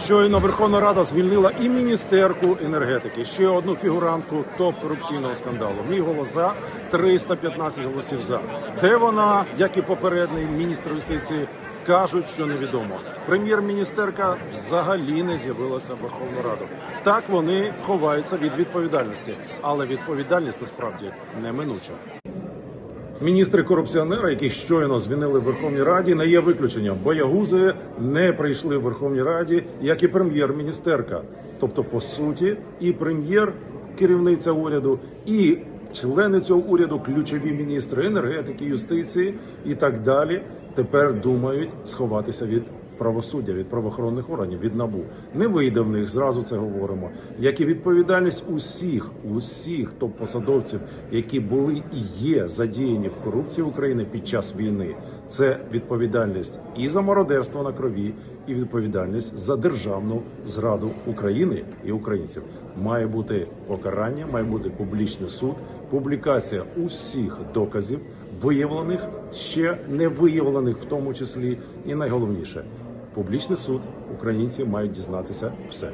Щойно Верховна Рада звільнила і міністерку енергетики, ще одну фігурантку топ корупційного скандалу. Мій голос за 315 голосів за. Де вона, як і попередній міністр юстиції, кажуть, що невідомо. Прем'єр-міністерка взагалі не з'явилася в Верховну Раду. Так вони ховаються від відповідальності, але відповідальність насправді неминуча. Міністри корупціонера, яких щойно звінили в Верховній Раді, не є виключенням. Боягузи не прийшли в Верховній Раді, як і прем'єр-міністерка. Тобто, по суті, і прем'єр, керівниця уряду, і члени цього уряду, ключові міністри енергетики, юстиції і так далі, тепер думають сховатися від правосуддя, від правоохоронних органів, від набу. Не вийде в них зразу це говоримо. Як і відповідальність усіх, усіх топ-посадовців, які були і є задіяні в корупції України під час війни. Це відповідальність і за мародерство на крові, і відповідальність за державну зраду України і українців. Має бути покарання, має бути публічний суд, публікація усіх доказів, виявлених ще не виявлених, в тому числі, і найголовніше публічний суд. Українці мають дізнатися все.